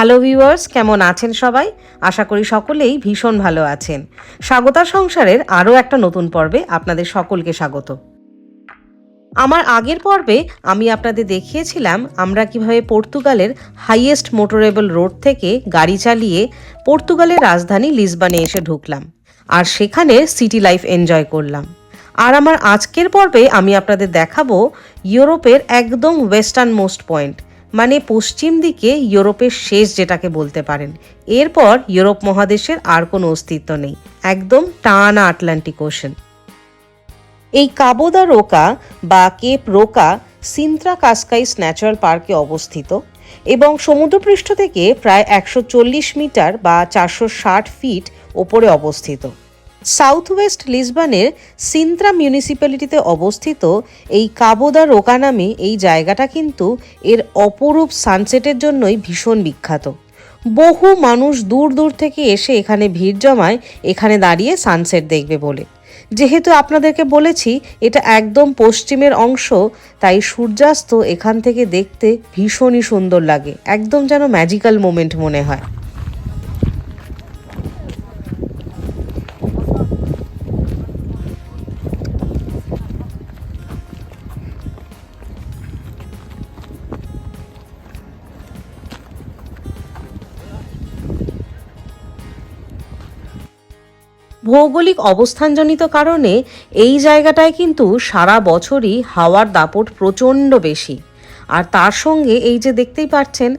Hello viewers, কেমন আছেন সবাই? আশা করি সকলেই ভীষণ ভালো আছেন। স্বাগতা সংসারের আরও একটা নতুন পর্বে আপনাদের সকলকে স্বাগত। আমার আগের পর্বে আমি আপনাদের দেখিয়েছিলাম আমরা কীভাবে পর্তুগালের হাইয়েস্ট মোটরেবল রোড থেকে গাড়ি চালিয়ে পর্তুগালের রাজধানী লিসবানে এসে ঢুকলাম আর সেখানে সিটি লাইফ এনজয় করলাম। আর আমার আজকের পর্বে আমি আপনাদের দেখাবো ইউরোপের একদম ওয়েস্টার্ন মোস্ট পয়েন্ট মানে পশ্চিম দিকে ইউরোপের শেষ যেটাকে বলতে পারেন। এরপর ইউরোপ মহাদেশের আর কোনো অস্তিত্ব নেই। একদম টানা আটলান্টিক ওশেন। এই কাবোদা রোকা বা Cape Roca Sintra Cascais natural পার্কে অবস্থিত এবং সমুদ্রপৃষ্ঠ থেকে প্রায় একশো চল্লিশ মিটার বা চারশো ষাট ফিট ওপরে অবস্থিত। সাউথ ওয়েস্ট লিসবানের সিন্ত্রা মিউনিসিপ্যালিটিতে অবস্থিত এই কাবোদা রোকা নামে এই জায়গাটা কিন্তু এর অপরূপ সানসেটের জন্যই ভীষণ বিখ্যাত। বহু মানুষ দূর দূর থেকে এসে এখানে ভিড় জমায়, এখানে দাঁড়িয়ে সানসেট দেখবে বলে। যেহেতু আপনাদেরকে বলেছি, এটা একদম পশ্চিমের অংশ, তাই সূর্যাস্ত এখান থেকে দেখতে ভীষণই সুন্দর লাগে। একদম যেন ম্যাজিক্যাল মোমেন্ট মনে হয়। ভৌগোলিক অবস্থানজনিত কারণে এই জায়গাটায় কিন্তু সারা বছরই হাওয়ার দাপট প্রচণ্ড বেশি। আর তার সঙ্গে এই যে দেখতেই পাচ্ছেন,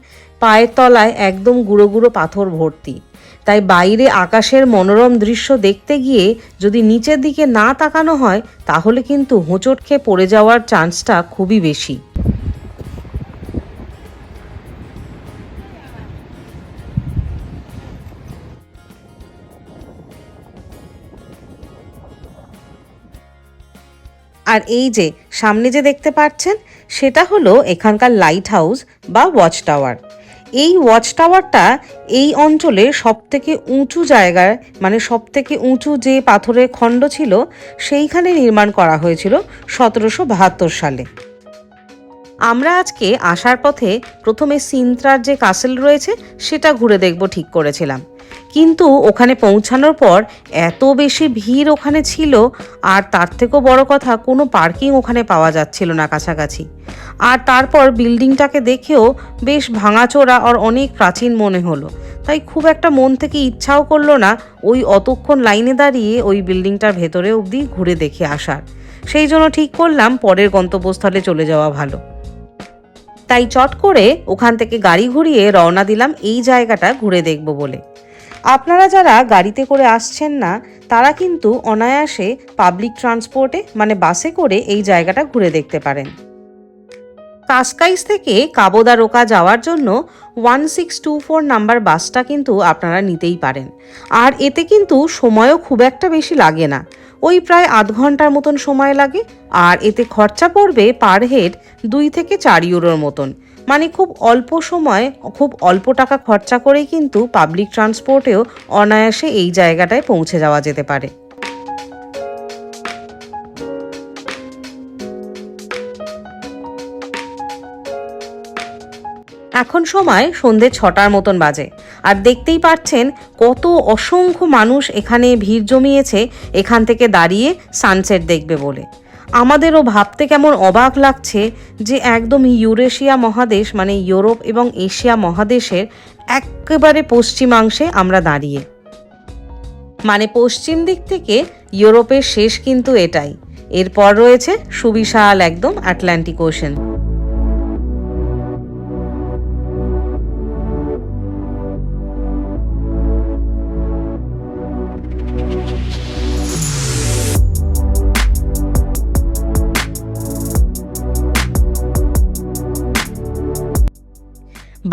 পায়ের তলায় একদম গুঁড়ো গুঁড়ো পাথর ভর্তি। তাই বাইরে আকাশের মনোরম দৃশ্য দেখতে গিয়ে যদি নিচের দিকে না তাকানো হয়, তাহলে কিন্তু হোঁচট খেয়ে পড়ে যাওয়ার চান্সটা খুবই বেশি। আর এই যে সামনে যে দেখতে পাচ্ছেন, সেটা হলো এখানকার লাইট হাউস বা ওয়াচ টাওয়ার এই ওয়াচ টাওয়ারটা এই অঞ্চলে সব থেকে উঁচু জায়গায় মানে সব থেকে উঁচু যে পাথরের খণ্ড ছিল, সেইখানে নির্মাণ করা হয়েছিল সতেরোশো বাহাত্তর সালে। আমরা আজকে আসার পথে প্রথমে সিন্ত্রার যে কাসেল রয়েছে, সেটা ঘুরে দেখব ঠিক করেছিলাম। কিন্তু ওখানে পৌঁছানোর পর এত বেশি ভিড় ওখানে ছিল, আর তার থেকেও বড় কথা কোনো পার্কিং ওখানে পাওয়া যাচ্ছিল না কাছাকাছি। আর তারপর বিল্ডিংটাকে দেখেও বেশ ভাঙাচোরা আর অনেক প্রাচীন মনে হলো। তাই খুব একটা মন থেকে ইচ্ছাও করল না ওই অতক্ষণ লাইনে দাঁড়িয়ে ওই বিল্ডিংটার ভেতরে অবধি ঘুরে দেখে আসার। সেই জন্য ঠিক করলাম পরের গন্তব্যস্থলে চলে যাওয়া ভালো। তাই চট করে ওখান থেকে গাড়ি ঘুরিয়ে রওনা দিলাম এই জায়গাটা ঘুরে দেখব বলে। আপনারা যারা গাড়িতে করে আসছেন না, তারা কিন্তু অনায়াসে পাবলিক ট্রান্সপোর্টে মানে বাসে করে এই জায়গাটা ঘুরে দেখতে পারেন। কাসকাইস থেকে কাবোদা রোকা যাওয়ার জন্য one six two four number বাসটা কিন্তু আপনারা নিতেই পারেন। আর এতে কিন্তু সময়ও খুব একটা বেশি লাগে না। ওই প্রায় আধ ঘণ্টার মতন সময় লাগে। আর এতে খরচা পড়বে পার হেড দুই থেকে চার ইউরোর মতন। মানে খুব অল্প সময়, খুব অল্প টাকা খরচা করেই কিন্তু পাবলিক ট্রান্সপোর্টেও অনায়াসে এই জায়গাটায় পৌঁছে যাওয়া যেতে পারে। এখন সময় সন্ধে ছটার মতন বাজে। আর দেখতেই পাচ্ছেন কত অসংখ্য মানুষ এখানে ভিড় জমিয়েছে, এখান থেকে দাঁড়িয়ে সানসেট দেখবে বলে। আমাদেরও ভাবতে কেমন অবাক লাগছে যে একদম ইউরেশিয়া মহাদেশ মানে ইউরোপ এবং এশিয়া মহাদেশের একেবারে পশ্চিমাংশে আমরা দাঁড়িয়ে। মানে পশ্চিম দিক থেকে ইউরোপের শেষ কিন্তু এটাই। এরপর রয়েছে সুবিশাল একদম আটলান্টিক ওশেন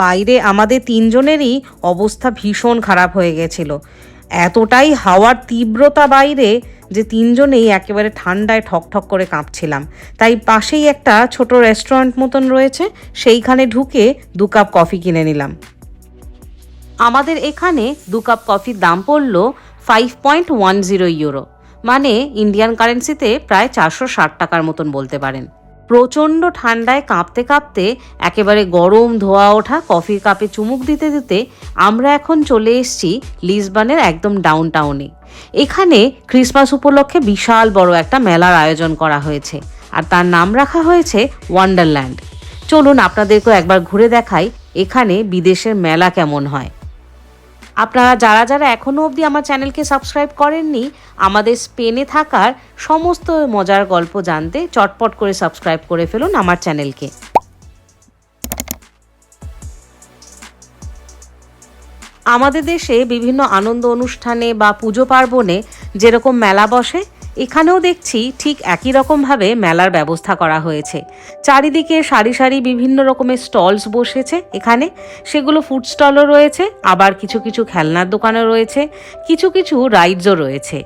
বাইরে আমাদের তিনজনেরই অবস্থা ভীষণ খারাপ হয়ে গেছিল। এতটাই হাওয়ার তীব্রতা বাইরে যে তিনজনেই একেবারে ঠান্ডায় ঠকঠক করে কাঁপছিলাম। তাই পাশেই একটা ছোট রেস্টুরেন্ট মতন রয়েছে, সেইখানে ঢুকে দু কাপ কফি কিনে নিলাম। আমাদের এখানে দু কাপ কফির দাম পড়ল five point one zero euro মানে ইন্ডিয়ান কারেন্সিতে প্রায় চারশো ষাট টাকার মতন বলতে পারেন। প্রচণ্ড ঠান্ডায় কাঁপতে কাঁপতে একেবারে গরম ধোয়া ওঠা, কফির কাপে চুমুক দিতে দিতে আমরা এখন চলে এসেছি লিসবানের একদম ডাউন টাউনে এখানে ক্রিসমাস উপলক্ষে বিশাল বড় একটা মেলার আয়োজন করা হয়েছে আর তার নাম রাখা হয়েছে ওয়ান্ডারল্যান্ড চলুন আপনাদেরকেও একবার ঘুরে দেখাই এখানে বিদেশের মেলা কেমন হয়। আপনারা যারা যারা এখনও অবধি আমার চ্যানেলকে সাবস্ক্রাইব করেননি, আমাদের স্পেনে থাকার সমস্ত মজার গল্প জানতে চটপট করে সাবস্ক্রাইব করে ফেলুন আমার চ্যানেলকে। আমাদের দেশে বিভিন্ন আনন্দ অনুষ্ঠানে বা পুজো পার্বণে যেরকম মেলা বসে এখানেও দেখছি ঠিক একই রকমভাবে মেলার ব্যবস্থা করা হয়েছে। চারিদিকে সারি সারি বিভিন্ন রকমের স্টলস বসেছে এখানে। সেগুলো ফুড স্টলও রয়েছে, আবার কিছু কিছু খেলনার দোকানও রয়েছে, কিছু কিছু রাইডসও রয়েছে।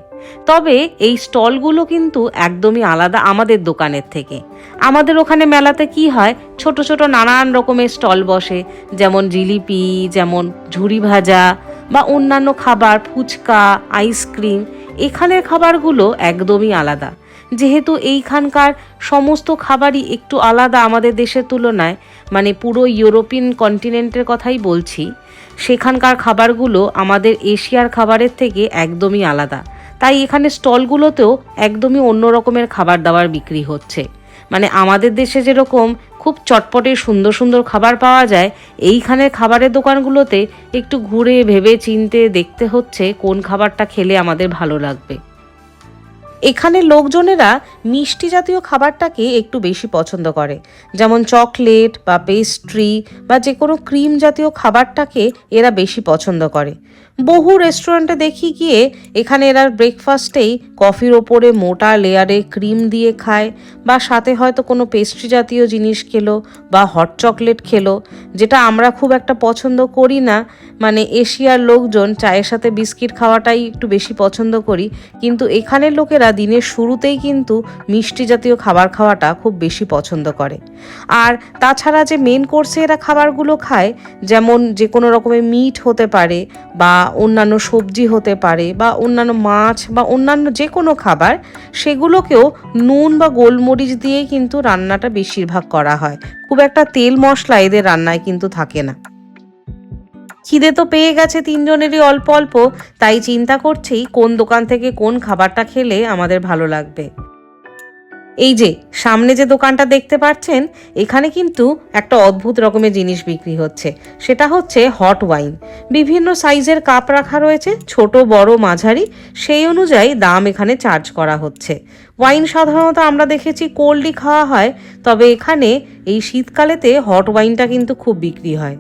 তবে এই স্টলগুলো কিন্তু একদমই আলাদা আমাদের দোকানের থেকে। আমাদের ওখানে মেলাতে কি হয়, ছোট ছোট নানান রকমের স্টল বসে, যেমন জিলিপি, যেমন ঝুরি ভাজা, বা অন্যান্য খাবার, ফুচকা আইসক্রিম এখানের খাবারগুলো একদমই আলাদা। যেহেতু এইখানকার সমস্ত খাবারই একটু আলাদা আমাদের দেশের তুলনায় মানে পুরো ইউরোপিয়ান কন্টিনেন্টের কথাই বলছি, সেখানকার খাবারগুলো আমাদের এশিয়ার খাবারের থেকে একদমই আলাদা। তাই এখানে স্টলগুলোতেও একদমই অন্য রকমের খাবার দাবার বিক্রি হচ্ছে। মানে আমাদের দেশে যেরকম খুব চটপটে সুন্দর সুন্দর খাবার পাওয়া যায়। এইখানের খাবারের দোকানগুলোতে একটু ঘুরে ভেবে চিনতে দেখতে হচ্ছে কোন খাবারটা খেলে আমাদের ভালো লাগবে। এখানে লোকজনেরা মিষ্টি জাতীয় খাবারটাকে একটু বেশি পছন্দ করে। যেমন চকলেট বা পেস্ট্রি বা যে কোনো ক্রিম জাতীয় খাবারটাকে এরা বেশি পছন্দ করে। বহু রেস্টুরেন্টে দেখি গিয়ে এখানে এরা ব্রেকফাস্টেই কফির ওপরে মোটা লেয়ারে ক্রিম দিয়ে খায় বা সাথে হয়তো কোনো পেস্ট্রি জাতীয় জিনিস খেলো বা হট চকলেট খেলো, যেটা আমরা খুব একটা পছন্দ করি না। মানে এশিয়ার লোকজন চায়ের সাথে বিস্কিট খাওয়াটাই একটু বেশি পছন্দ করি। কিন্তু এখানের লোকেরা দিনের শুরুতেই কিন্তু মিষ্টি জাতীয় খাবার খাওয়াটা খুব বেশি পছন্দ করে। আর তাছাড়া যে মেন কোর্সে এরা খাবারগুলো খায়, যেমন যে কোনো রকমের মিট হতে পারে বা অন্যান্য সবজি হতে পারে বা অন্যান্য মাছ বা অন্যান্য যে কোনো খাবার, সেগুলোকেও নুন বা গোলমরিচ দিয়েই কিন্তু রান্নাটা বেশিরভাগ করা হয়। খুব একটা তেল মশলা এদের রান্নায় কিন্তু থাকে না। খিদে তো পেয়ে গেছে তিনজনেরই অল্প অল্প, তাই চিন্তা করছি কোন দোকান থেকে কোন খাবারটা খেলে আমাদের ভালো লাগবে। এই যে, সামনে যে দোকানটা দেখতে পাচ্ছেন, এখানে কিন্তু একটা অদ্ভুত রকমের জিনিস বিক্রি হচ্ছে। সেটা হচ্ছে হট ওয়াইন। বিভিন্ন সাইজের কাপ রাখা রয়েছে, ছোট, বড়, মাঝারি। সেই অনুযায়ী দাম এখানে চার্জ করা হচ্ছে। ওয়াইন সাধারণত আমরা দেখেছি কোল্ডই খাওয়া হয়, তবে এখানে এই শীতকালেতে হট ওয়াইনটা কিন্তু খুব বিক্রি হয়।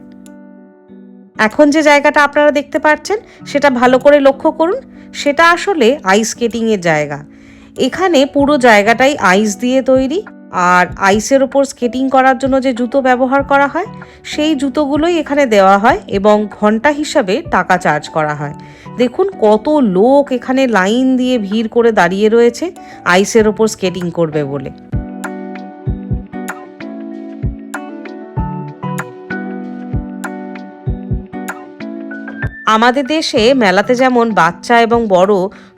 এখন যে জায়গাটা আপনারা দেখতে পাচ্ছেন, সেটা ভালো করে লক্ষ্য করুন। সেটা আসলে আইস স্কেটিংয়ের জায়গা। এখানে পুরো জায়গাটাই আইস দিয়ে তৈরি। আর আইসের ওপর স্কেটিং করার জন্য যে জুতো ব্যবহার করা হয়, সেই জুতোগুলোই এখানে দেওয়া হয় এবং ঘণ্টা হিসাবে টাকা চার্জ করা হয়। দেখুন কত লোক এখানে লাইন দিয়ে ভিড় করে দাঁড়িয়ে রয়েছে আইসের ওপর স্কেটিং করবে বলে। আমাদের দেশে মেলাতে যেমন বাচ্চা এবং বড়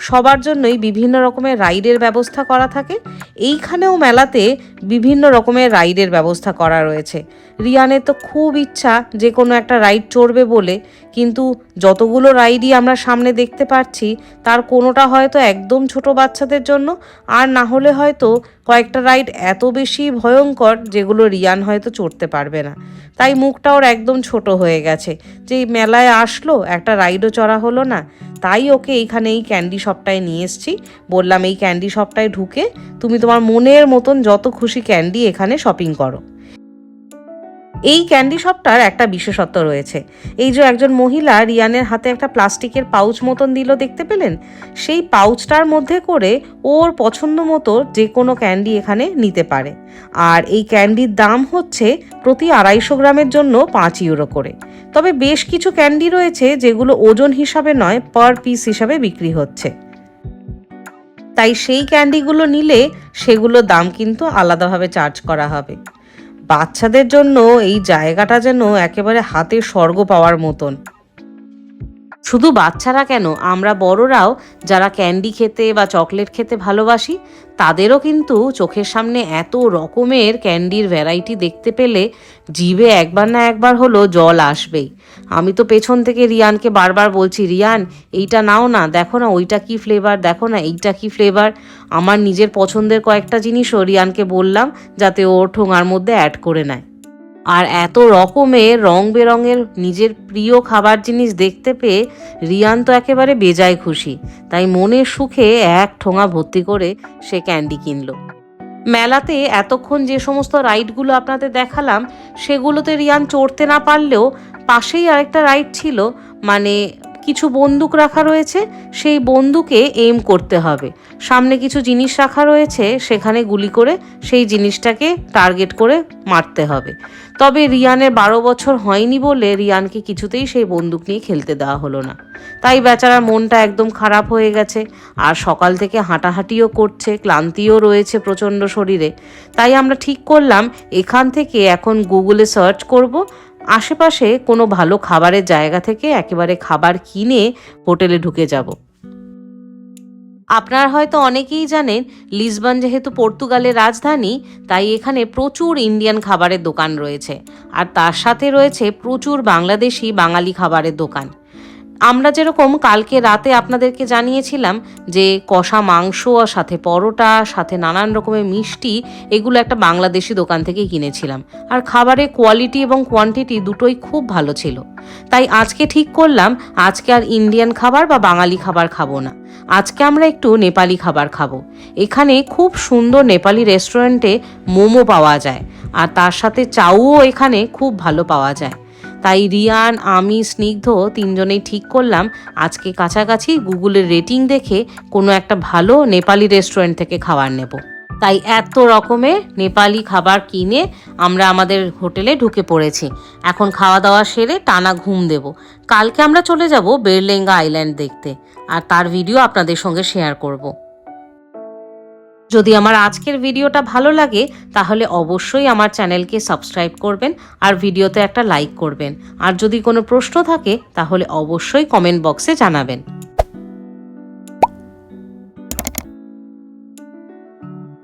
সবার জন্যই বিভিন্ন রকমের রাইডের ব্যবস্থা করা থাকে, এইখানেও মেলাতে বিভিন্ন রকমের রাইডের ব্যবস্থা করা রয়েছে। রিয়ানের তো খুব ইচ্ছা যে কোনো একটা রাইড চড়বে বলে, কিন্তু যতগুলো রাইডই আমরা সামনে দেখতে পাচ্ছি তার কোনোটা হয়তো একদম ছোট বাচ্চাদের জন্য, আর না হলে হয়তো কয়েকটা রাইড এত বেশি ভয়ঙ্কর যেগুলো রিয়ান হয়তো চড়তে পারবে না। তাই মুখটা ওর একদম ছোট হয়ে গেছে। যে মেলায় আসলো, একটা রাইডও চড়া হলো না। তাই ওকে এইখানে এই ক্যান্ডি শপটায় নিয়ে এসছি। বললাম, এই ক্যান্ডি শপটায় ঢুকে তুমি তোমার মনের মতন যত খুশি ক্যান্ডি এখানে শপিং করো। এই ক্যান্ডি শপটার একটা বিশেষত্ব রয়েছে। এই যে একজন মহিলা রিয়ানের হাতে একটা প্লাস্টিকের পাউচ মতন দিল দেখতে পেলেন? সেই পাউচটার মধ্যে করে ওর পছন্দ মতো যে কোনো ক্যান্ডি এখানে নিতে পারে। আর এই ক্যান্ডির দাম হচ্ছে প্রতি আড়াইশো গ্রামের জন্য পাঁচ ইউরো করে। তবে বেশ কিছু ক্যান্ডি রয়েছে যেগুলো ওজন হিসাবে নয় পার পিস হিসাবে বিক্রি হচ্ছে। তাই সেই ক্যান্ডিগুলো নিলে সেগুলো দাম কিন্তু আলাদাভাবে চার্জ করা হবে। বাচ্চাদের জন্য এই জায়গাটা যেন একেবারে হাতে স্বর্গ পাওয়ার মতন। শুধু বাচ্চারা কেন? আমরা বড়রাও যারা ক্যান্ডি খেতে বা চকলেট খেতে ভালোবাসি, তাদেরও কিন্তু চোখের সামনে এত রকমের ক্যান্ডির ভ্যারাইটি দেখতে পেলে জিভে একবার না একবার হলো জল আসবেই। আমি তো পেছন থেকে রিয়ানকে বারবার বলছি, রিয়ান, এইটা নাও না, দেখো না ওইটা কি ফ্লেভার দেখো না এইটা কি ফ্লেভার আমার নিজের পছন্দের কয়েকটা জিনিসও রিয়ানকে বললাম যাতে ও ঠোঙার মধ্যে অ্যাড করে নেয়। আর এত রকমের রং বেরঙের নিজের প্রিয় খাবার জিনিস দেখতে পেয়ে রিয়ান তো একেবারে বেজায় খুশি। তাই মনের সুখে এক ঠোঙা ভর্তি করে সে ক্যান্ডি কিনল। মেলাতে এতক্ষণ যে সমস্ত রাইডগুলো আপনাদের দেখালাম, সেগুলোতে রিয়ান চড়তে না পারলেও পাশেই আরেকটা রাইড ছিল মানে কিছু বন্দুক রাখা রয়েছে, সেই বন্দুকে এম করতে হবে। সামনে কিছু জিনিস রাখা রয়েছে, সেখানে গুলি করে সেই জিনিসটাকে টার্গেট করে মারতে হবে। তবে রিয়ানের বারো বছর হয়নি বলে রিয়ানকে কিছুতেই সেই বন্দুক নিয়ে খেলতে দেওয়া হলো না। তাই বেচারার মনটা একদম খারাপ হয়ে গেছে, আর সকাল থেকে হাঁটাহাঁটিও করছে, ক্লান্তিও রয়েছে প্রচণ্ড শরীরে। তাই আমরা ঠিক করলাম, এখান থেকে এখন গুগলে সার্চ করব আশেপাশে কোনো ভালো খাবারের জায়গা থেকে একেবারে খাবার কিনে হোটেলে ঢুকে যাব। আপনারা হয়তো অনেকেই জানেন, লিসবন যেহেতু পর্তুগালের রাজধানী, তাই এখানে প্রচুর ইন্ডিয়ান খাবারের দোকান রয়েছে। আর তার সাথে রয়েছে প্রচুর বাংলাদেশি বাঙালি খাবারের দোকান। আমরা যেরকম কালকে রাতে আপনাদেরকে জানিয়েছিলাম যে কষা মাংস আর সাথে পরোটা, সাথে নানান রকমের মিষ্টি, এগুলো একটা বাংলাদেশি দোকান থেকে কিনেছিলাম। আর খাবারের কোয়ালিটি এবং কোয়ান্টিটি দুটোই খুব ভালো ছিল। তাই আজকে ঠিক করলাম, আজকে আর ইন্ডিয়ান খাবার বা বাঙালি খাবার খাব না। আজকে আমরা একটু নেপালি খাবার খাব। এখানে খুব সুন্দর নেপালি রেস্টুরেন্টে মোমো পাওয়া যায়। আর তার সাথে চাউও এখানে খুব ভালো পাওয়া যায়। তাই রিয়ান, আমি, স্নিগ্ধ তিনজনেই ঠিক করলাম। আজকে কাছাকাছি গুগলের রেটিং দেখে কোনো একটা ভালো নেপালি রেস্টুরেন্ট থেকে খাবার নেব। তাই এত রকমের নেপালি খাবার কিনে আমরা আমাদের হোটেলে ঢুকে পড়েছি। এখন খাওয়া দাওয়া সেরে টানা ঘুম দেব। কালকে আমরা চলে যাব বেরলেঙ্গা আইল্যান্ড দেখতে। আর তার ভিডিও আপনাদের সঙ্গে শেয়ার করব। যদি আমার আজকের ভিডিওটা ভালো লাগে, তাহলে অবশ্যই আমার চ্যানেলকে সাবস্ক্রাইব করবেন আর ভিডিওতে একটা লাইক করবেন। আর যদি কোনো প্রশ্ন থাকে, তাহলে অবশ্যই কমেন্ট বক্সে জানাবেন।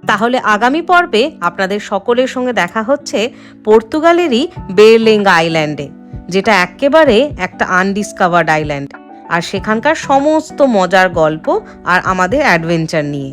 তাহলে আগামী পর্বে আপনাদের সকলের সঙ্গে দেখা হচ্ছে পর্তুগালেরই বেরলেঙ্গা আইল্যান্ডে, যেটা একেবারে একটা আনডিসকভার্ড আইল্যান্ড। আর সেখানকার সমস্ত মজার গল্প আর আমাদের অ্যাডভেঞ্চার নিয়ে।